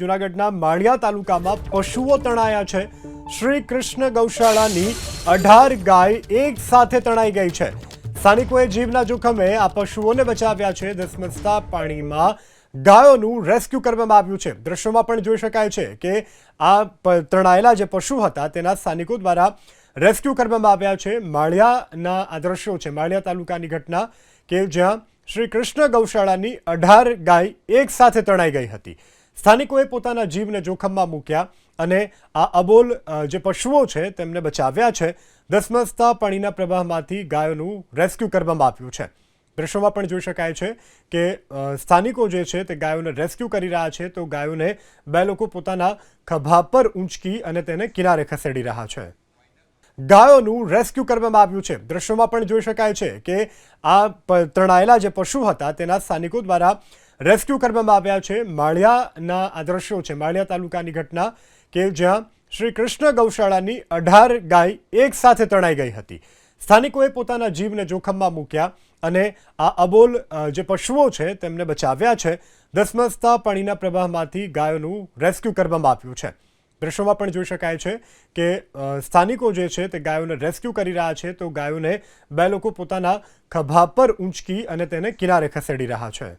જુનાગઢના માળિયા તાલુકામાં પશુઓ તણાયા છે. શ્રી કૃષ્ણ ગૌશાળાની અઢાર ગાય એક સાથે તણાઈ ગઈ છે. સ્થાનિકોએ જીવના જોખમે આ પશુઓને બચાવ્યા છે. ધસમસતા પાણીમાં ગાયોનું રેસ્ક્યુ કરવામાં આવ્યું છે. દ્રશ્યોમાં પણ જોઈ શકાય છે કે આ તણાયેલા જે પશુ હતા તેના સ્થાનિકો દ્વારા રેસ્ક્યુ કરવામાં આવ્યા છે. માળિયાના આ દ્રશ્યો છે. માળિયા તાલુકાની ઘટના કે જ્યાં શ્રી કૃષ્ણ ગૌશાળાની અઢાર ગાય એક સાથે તણાઈ ગઈ હતી. સ્થાનિકોએ પોતાના જીવને જોખમમાં મૂક્યા અને આ અબોલ જે પશુઓ છે તેમને બચાવ્યા છે. ધસમસતા પાણીના પ્રવાહમાંથી ગાયોનું રેસ્ક્યુ કરવામાં આવ્યું છે. દ્રશ્યોમાં પણ જોઈ શકાય છે કે સ્થાનિકો જે છે તે ગાયોને રેસ્ક્યુ કરી રહ્યા છે તો ગાયોને બે લોકો પોતાના ખભા પર ઊંચકી અને તેને કિનારે ખસેડી રહ્યા છે. ગાયોનું રેસ્ક્યુ કરવામાં આવ્યું છે. દ્રશ્યોમાં પણ જોઈ શકાય છે કે આ ત્રણાયેલા જે પશુ હતા તેના સ્થાનિકો દ્વારા રેસ્ક્યુ કરવામાં આવ્યા છે. માળિયાના આ દ્રશ્યો છે. માળિયા તાલુકાની ઘટના કે જ્યાં શ્રી કૃષ્ણ ગૌશાળાની અઢાર ગાય એક સાથે તણાઈ ગઈ હતી. સ્થાનિકોએ પોતાના જીવને જોખમમાં મૂક્યા અને આ અબોલ જે પશુઓ છે તેમને બચાવ્યા છે. ધસમસતા પાણીના પ્રવાહમાંથી ગાયોનું રેસ્ક્યુ કરવામાં આવ્યું છે. દ્રશ્યોમાં પણ જોઈ શકાય છે કે સ્થાનિકો જે છે તે ગાયોને રેસ્ક્યુ કરી રહ્યા છે તો ગાયોને બે લોકો પોતાના ખભા પર ઊંચકી અને તેને કિનારે ખસેડી રહ્યા છે.